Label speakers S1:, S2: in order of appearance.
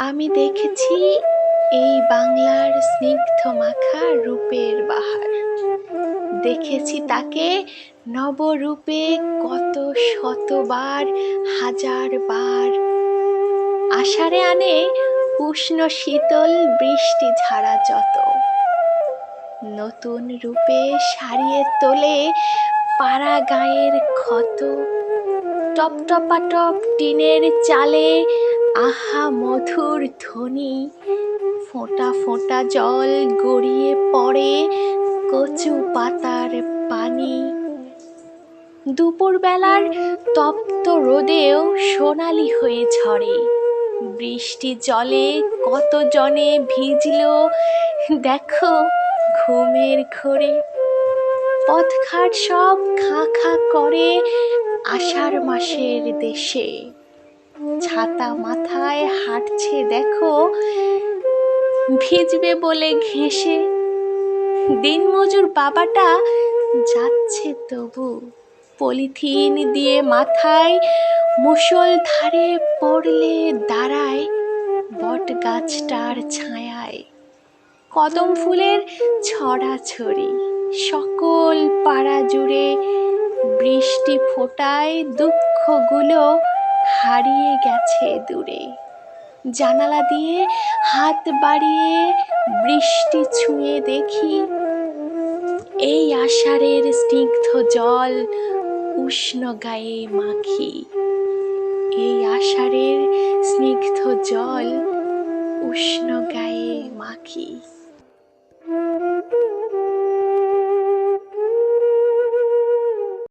S1: আমি দেখেছি এই বাংলার স্নিগ্ধ মাখা রূপের বাহার। দেখেছি তাকে নবরূপে কত শতবার, হাজার বার। আষাঢ়ে আনে উষ্ণ শীতল বৃষ্টি ঝাড়া যত। নতুন রূপে সারিয়ে তোলে পাড়া গায়ের ক্ষত। টপ টিনের চালে আহা মধুর ধ্বনি। ফোঁটা ফোঁটা জল গড়িয়ে পড়ে কচু পাতার পানি। দুপুরবেলার তপ্ত রোদেও সোনালি হয়ে ঝরে। বৃষ্টি জলে কত জনে ভিজলো, দেখো ঘুমের ঘোরে। পথঘাট সব খাঁ খাঁ করে আষাঢ় মাসের দেশে। ছাতা মাথায় হাঁটছে, দেখো। ভিজবে বলে ঘেঁষে দিনমজুর বাবাটা যাচ্ছে তবু। পলিথিন দিয়ে মাথায় মুষল ধারে পড়লে দাঁড়ায় বট গাছটার ছায়ায়। কদম ফুলের ছড়াছড়ি, সকল পাড়া জুড়ে বৃষ্টি ফোটায় দুঃখগুলো হারিয়ে গেছে দূরে। জানালা দিয়ে হাত বাড়িয়ে বৃষ্টি ছুঁয়ে দেখি, এই আষাঢ়ের স্নিগ্ধ জল উষ্ণ গায়ে মাখি। এই আষাঢ়ের স্নিগ্ধ জল উষ্ণ গায়ে মাখি।